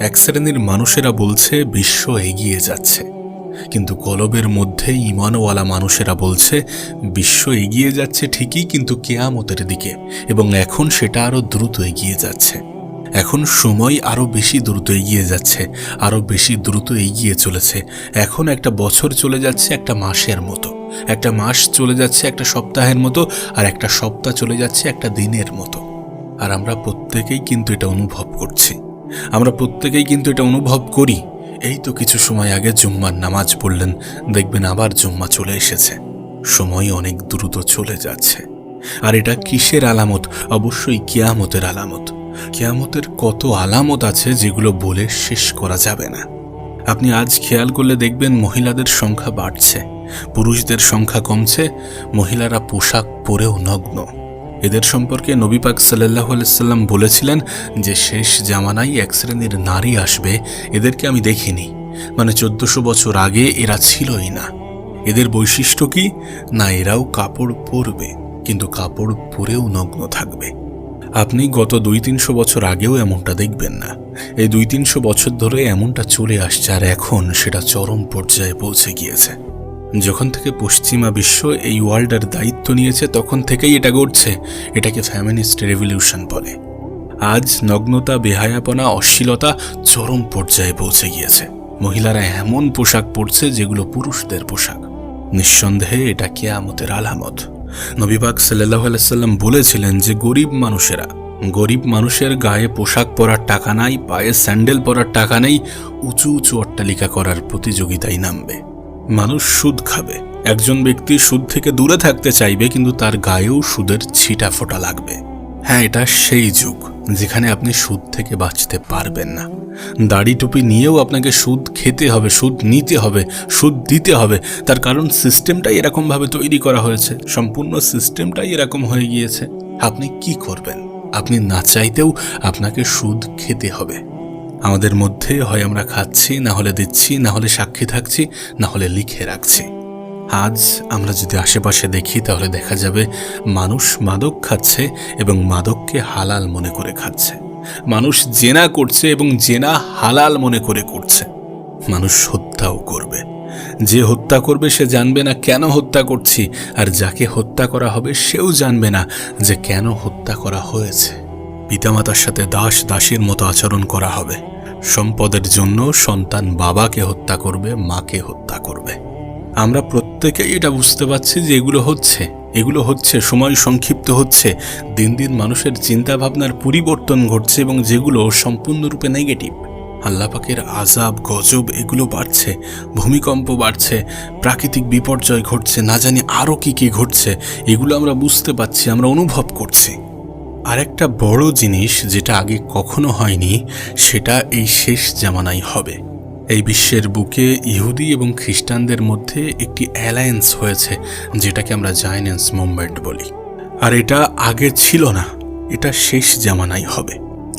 এক শ্রেণির মানুষেরা বলছে, বিশ্ব এগিয়ে যাচ্ছে। কিন্তু কলবের মধ্যে ইমানওয়ালা মানুষেরা বলছে, বিশ্ব এগিয়ে যাচ্ছে ঠিকই, কিন্তু কেয়ামতের দিকে। এবং এখন সেটা আরও দ্রুত এগিয়ে যাচ্ছে। এখন সময় আরও বেশি দ্রুত এগিয়ে যাচ্ছে আরও বেশি দ্রুত এগিয়ে চলেছে। এখন একটা বছর চলে যাচ্ছে একটা মাসের মতো। একটা মাস চলে যাচ্ছে একটা সপ্তাহের মতো, আর একটা সপ্তাহ চলে যাচ্ছে একটা দিনের মতো। আর আমরা প্রত্যেকেই কিন্তু এটা অনুভব করছি। আমরা প্রত্যেকেই কিন্তু এটা অনুভব করি। এই তো কিছু সময় আগে জুম্মার নামাজ পড়লেন, দেখবেন আবার জুম্মা চলে এসেছে। সময় অনেক দ্রুত চলে যাচ্ছে। আর এটা কিসের আলামত? অবশ্যই কিয়ামতের আলামত। কিয়ামতের কত আলামত আছে যেগুলো বলে শেষ করা যাবে না। আপনি আজ খেয়াল করলে দেখবেন মহিলাদের সংখ্যা বাড়ছে। পুরুষদের সংখ্যা কমছে, মহিলারা পোশাক পরেও নগ্ন। এদের সম্পর্কে নবী পাক সাল্লাহ আলাইসাল্লাম বলেছিলেন যে শেষ জামানায় এক শ্রেণির নারী আসবে, এদেরকে আমি দেখিনি। মানে চোদ্দশো বছর আগে এরা ছিলই না। এদের বৈশিষ্ট্য কি? না, এরাও কাপড় পরবে, কিন্তু কাপড় পরেও নগ্ন থাকবে। আপনি গত দুই তিনশো বছর আগেও এমনটা দেখবেন না। এই দুই তিনশো বছর ধরে এমনটা চলে আসছে, আর এখন সেটা চরম পর্যায়ে পৌঁছে গিয়েছে। যখন থেকে পশ্চিমা বিশ্ব এই ওয়ার্ল্ডের দায়িত্ব নিয়েছে, তখন থেকেই এটা ঘটছে এটাকে ফ্যামিনিস্ট রেভলিউশন বলে। আজ নগ্নতা, বেহায়াপনা, অশ্লীলতা চরম পর্যায়ে পৌঁছে গিয়েছে। মহিলারা এমন পোশাক পরছে যেগুলো পুরুষদের পোশাক। নিঃসন্দেহে এটা কেয়ামতের আলামত। নবীবাগ সাল্লাহ আলাইসাল্লাম বলেছিলেন যে, গরিব মানুষেরা, গরিব মানুষের গায়ে পোশাক পরার টাকা নাই, পায়ে স্যান্ডেল পরার টাকা নেই, উঁচু উঁচু অট্টালিকা করার প্রতিযোগিতায় নামবে। মানুষ সুদ খাবে। একজন ব্যক্তি সুদ থেকে দূরে থাকতে চাইবে, কিন্তু তার গায়েও সুদের ছিটা ফোটা লাগবে। হ্যাঁ এটা সেই যুগ যেখানে আপনি সুদ থেকে বাঁচতে পারবেন না। দাড়ি টুপি নিয়েও আপনাকে সুদ খেতে হবে, সুদ নিতে হবে, সুদ দিতে হবে। তার কারণ সিস্টেমটাই এরকমভাবে তৈরি করা হয়েছে, সম্পূর্ণ সিস্টেমটাই এরকম হয়ে গিয়েছে। আপনি কি করবেন? আপনি না চাইতেও আপনাকে সুদ খেতে হবে। আমাদের মধ্যে হয় আমরা খাচ্ছি, না হলে দিচ্ছি, না হলে সাক্ষী থাকছি, না হলে লিখে রাখছি। আজ আমরা যদি আশেপাশে দেখি, তাহলে দেখা যাবে মানুষ মাদক খাচ্ছে এবং মাদককে হালাল মনে করে খাচ্ছে। মানুষ জেনা করছে এবং জেনা হালাল মনে করে করছে। মানুষ হত্যাও করবে। যে হত্যা করবে, সে জানবে না কেন হত্যা করছি, আর যাকে হত্যা করা হবে, সেও জানবে না যে কেন হত্যা করা হয়েছে। পিতামাতার সাথে দাস দাসীর মতো আচরণ করা হবে। সম্পদের জন্য সন্তান বাবাকে হত্যা করবে, মাকে হত্যা করবে। আমরা প্রত্যেকেই এটা বুঝতে পারছি যে এগুলো হচ্ছে এগুলো হচ্ছে, সময় সংক্ষিপ্ত হচ্ছে, দিন দিন মানুষের চিন্তা ভাবনার পরিবর্তন ঘটছে এবং যেগুলো সম্পূর্ণরূপে নেগেটিভ আল্লাপাকের আজাব গজব, এগুলো বাড়ছে, ভূমিকম্প বাড়ছে, প্রাকৃতিক বিপর্যয় ঘটছে, না জানি আরও কী কী ঘটছে, এগুলো আমরা বুঝতে পারছি, আমরা অনুভব করছি। আরেকটা বড় জিনিস যেটা আগে কখনো হয়নি, সেটা এই শেষ জামানাই হবে। এই বিশ্বের বুকে ইহুদি এবং খ্রিস্টানদের মধ্যে একটি অ্যালায়েন্স হয়েছে, যেটাকে আমরা জাইনেন্স মুভমেন্ট বলি। আর এটা আগে ছিল না, এটা শেষ জামানাই হবে।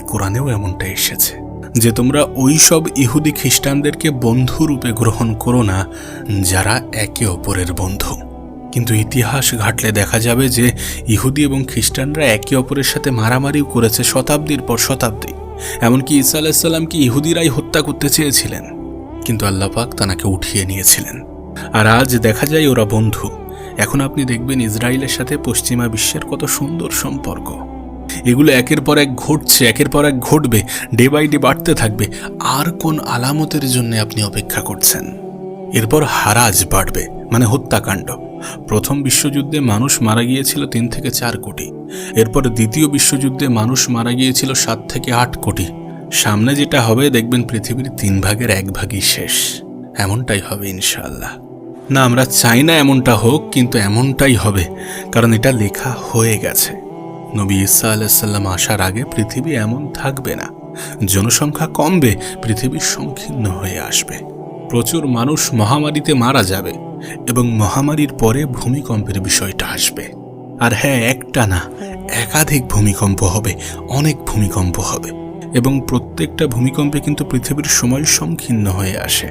কোরআনেও এমনটা এসেছে যে তোমরা ওই সব ইহুদি খ্রিস্টানদেরকে বন্ধুরূপে গ্রহণ করো না, যারা একে অপরের বন্ধু। কিন্তু ইতিহাস ঘাটলে দেখা যাবে যে ইহুদি এবং খ্রিস্টানরা একে অপরের সাথে মারামারিও করেছে শতাব্দীর পর শতাব্দী। এমনকি ঈসা আলাহিসাল্লামকে ইহুদিরাই হত্যা করতে চেয়েছিলেন, কিন্তু আল্লাপাক তানাকে উঠিয়ে নিয়েছিলেন। আর আজ দেখা যায় ওরা বন্ধু। এখন আপনি দেখবেন ইসরায়েলের সাথে পশ্চিমা বিশ্বের কত সুন্দর সম্পর্ক। এগুলো একের পর এক ঘটছে, একের পর এক ঘটবে, ডে বাই ডে বাড়তে থাকবে। আর কোন আলামতের জন্য আপনি অপেক্ষা করছেন? এরপর হারাজ বাড়বে মানে হত্যাকাণ্ড। প্রথম বিশ্বযুদ্ধে মানুষ মারা গিয়েছিল তিন থেকে চার কোটি। এরপর দ্বিতীয় বিশ্বযুদ্ধে মানুষ মারা গিয়েছিল সাত থেকে আট কোটি। সামনে যেটা হবে, দেখবেন পৃথিবীর তিন ভাগের এক ভাগই শেষ। এমনটাই হবে ইনশাল্লাহ না, আমরা চাই না এমনটা হোক, কিন্তু এমনটাই হবে, কারণ এটা লেখা হয়ে গেছে। নবী ইসা আলাইসাল্লাম আসার আগে পৃথিবী এমন থাকবে না। জনসংখ্যা কমবে, পৃথিবী সংকীর্ণ হয়ে আসবে। প্রচুর মানুষ মহামারীতে মারা যাবে। এবং মহামারীর পরে ভূমিকম্পের বিষয়টা আসবে। আর হ্যাঁ একটা না, একাধিক ভূমিকম্প হবে, অনেক ভূমিকম্প হবে। এবং প্রত্যেকটা ভূমিকম্পে কিন্তু পৃথিবীর সময় সংকীর্ণ হয়ে আসে।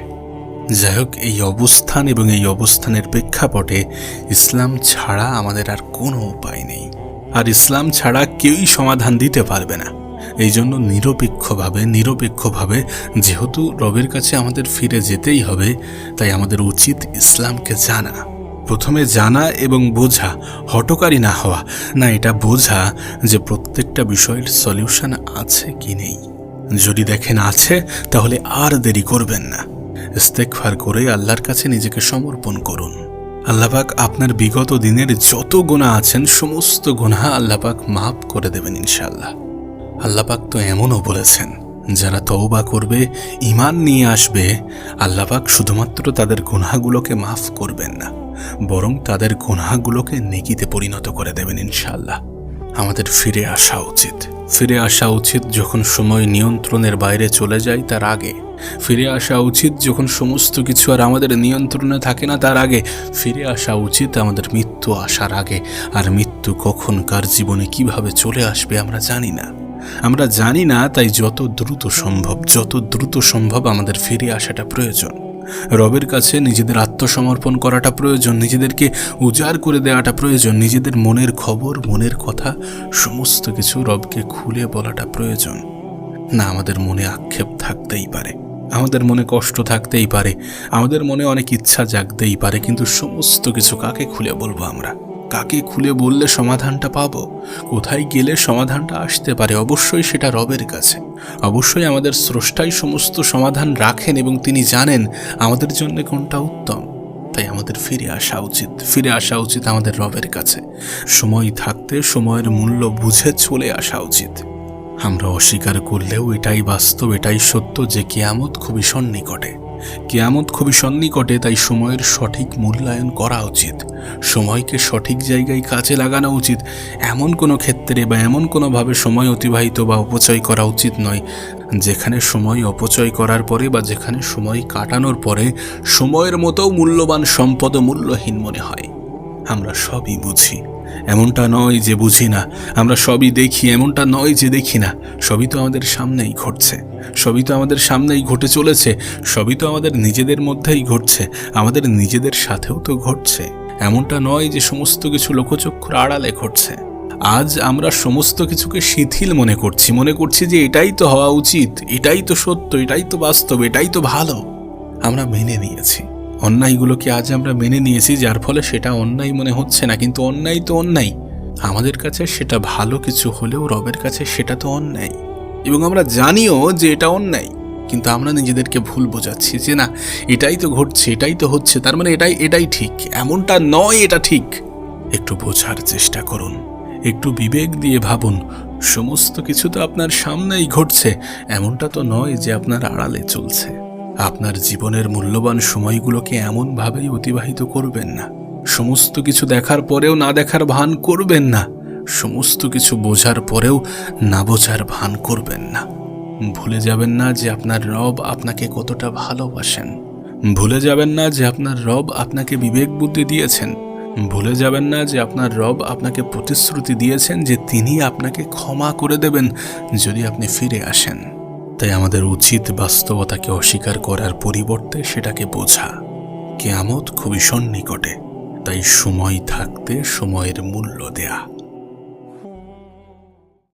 যাই হোক, এই অবস্থান এবং এই অবস্থানের প্রেক্ষাপটে ইসলাম ছাড়া আমাদের আর কোনো উপায় নেই। আর ইসলাম ছাড়া কেউই সমাধান দিতে পারবে না। এই জন্য নিরপেক্ষভাবে নিরপেক্ষভাবে যেহেতু রবের কাছে আমাদের ফিরে যেতেই হবে, তাই আমাদের উচিত ইসলামকে জানা। প্রথমে জানা এবং বোঝা, হটকারী না হওয়া। না, এটা বোঝা যে প্রত্যেকটা বিষয়ের সলিউশন আছে কি নেই। যদি দেখেন আছে, তাহলে আর দেরি করবেন না। ইস্তেকফার করে আল্লাহর কাছে নিজেকে সমর্পণ করুন। আল্লাপাক আপনার বিগত দিনের যত গোনা আছেন, সমস্ত গোনা আল্লাপাক মাফ করে দেবেন ইনশাল্লাহ আল্লাপাক তো এমনও বলেছেন, যারা তওবা করবে ইমান নিয়ে আসবে, আল্লাপাক শুধুমাত্র তাদের গুনাহগুলোকে মাফ করবেন না, বরং তাদের গুনাহগুলোকে নেকিতে পরিণত করে দেবেন ইনশাল্লাহ আমাদের ফিরে আসা উচিত। ফিরে আসা উচিত যখন সময় নিয়ন্ত্রণের বাইরে চলে যায়, তার আগে। ফিরে আসা উচিত যখন সমস্ত কিছু আর আমাদের নিয়ন্ত্রণে থাকে না, তার আগে। ফিরে আসা উচিত আমাদের মৃত্যু আসার আগে, আর মৃত্যু কখন কার জীবনে কীভাবে চলে আসবে আমরা জানি না। আমরা জানি না, তাই যত দ্রুত সম্ভব, যত দ্রুত সম্ভব আমাদের ফিরে আসাটা প্রয়োজন। রবের কাছে নিজেদের আত্মসমর্পণ করাটা প্রয়োজন, নিজেদেরকে উজাড় করে দেওয়াটা প্রয়োজন, নিজেদের মনের খবর, মনের কথা, সমস্ত কিছু রবকে খুলে বলাটা প্রয়োজন। না, আমাদের মনে আক্ষেপ থাকতেই পারে, আমাদের মনে কষ্ট থাকতেই পারে, আমাদের মনে অনেক ইচ্ছা জাগতেই পারে, কিন্তু সমস্ত কিছু কাকে খুলে বলব আমরা? কাকে খুলে বললে সমাধানটা পাব? কোথায় গেলে সমাধানটা আসতে পারে? অবশ্যই সেটা রবের কাছে। অবশ্যই আমাদের স্রষ্টাই সমস্ত সমাধান রাখেন এবং তিনি জানেন আমাদের জন্য কোনটা উত্তম। তাই আমাদের ফিরে আসা উচিত। ফিরে আসা উচিত আমাদের রবের কাছে। সময় থাকতে সময়ের মূল্য বুঝে চলে আসা উচিত। আমরা অস্বীকার করলেও এটাই বাস্তব, এটাই সত্য যে কেয়ামত খুবই সন্নিকটে। কেয়ামত খুবই সন্নিকটে, তাই সময়ের সঠিক মূল্যায়ন করা উচিত। সময়কে সঠিক জায়গায় কাজে লাগানো উচিত। এমন কোনো ক্ষেত্রে বা এমন কোনোভাবে সময় অতিবাহিত বা অপচয় করা উচিত নয়, যেখানে সময় অপচয় করার পরে বা যেখানে সময় কাটানোর পরে সময়ের মতো মূল্যবান সম্পদ মূল্যহীন মনে হয়। আমরা সবই বুঝি। এমনটা নয় যে বুঝি না। আমরা সবই দেখি, এমনটা নয় যে দেখি না। সবই তো আমাদের সামনেই ঘটছে। সবই তো আমাদের সামনেই ঘটে চলেছে, সবই তো আমাদের নিজেদের মধ্যেই ঘটছে, আমাদের নিজেদের সাথেও তো ঘটছে। এমনটা নয় যে সমস্ত কিছু লোকচক্ষুর আড়ালে ঘটছে। আজ আমরা সমস্ত কিছুকে শিথিল মনে করছি মনে করছি যে এটাই তো হওয়া উচিত, এটাই তো সত্য, এটাই তো বাস্তব, এটাই তো ভালো। আমরা মেনে নিয়েছি। অন্যায়গুলোকে আজ আমরা মেনে নিয়েছি, যার ফলে সেটা অন্যায় মনে হচ্ছে না, কিন্তু অন্যায় তো অন্যায়। আমাদের কাছে সেটা ভালো কিছু হলেও রবের কাছে সেটা তো অন্যায়। এবং আমরা জানিও যে এটা অন্যায়। কিন্তু আমরা নিজেদেরকে ভুল বোঝাচ্ছি যে না, এটাই তো ঘটছে, এটাই তো হচ্ছে, তার মানে এটাই এটাই ঠিক। এমনটা নয়, এটা ঠিক। একটু বোঝার চেষ্টা করুন, একটু বিবেক দিয়ে ভাবুন, সমস্ত কিছু তো আপনার সামনেই ঘটছে, এমনটা তো নয় যে আপনার আড়ালে চলছে। আপনার জীবনের মূল্যবান সময়গুলোকে এমনভাবেই অতিবাহিত করবেন না। সমস্ত কিছু দেখার পরেও না দেখার ভান করবেন না। সমস্ত কিছু বোঝার পরেও না বোঝার ভান করবেন না। ভুলে যাবেন না যে আপনার রব আপনাকে কতটা ভালোবাসেন। ভুলে যাবেন না যে আপনার রব আপনাকে বিবেক বুদ্ধি দিয়েছেন। ভুলে যাবেন না যে আপনার রব আপনাকে প্রতিশ্রুতি দিয়েছেন যে তিনি আপনাকে ক্ষমা করে দেবেন যদি আপনি ফিরে আসেন। তাই আমাদের উচিত বাস্তবতাকে অস্বীকার করার পরিবর্তে সেটাকে বোঝা। কেয়ামত খুবই সন্নিকটে, তাই সময় থাকতে সময়ের মূল্য দেয়া।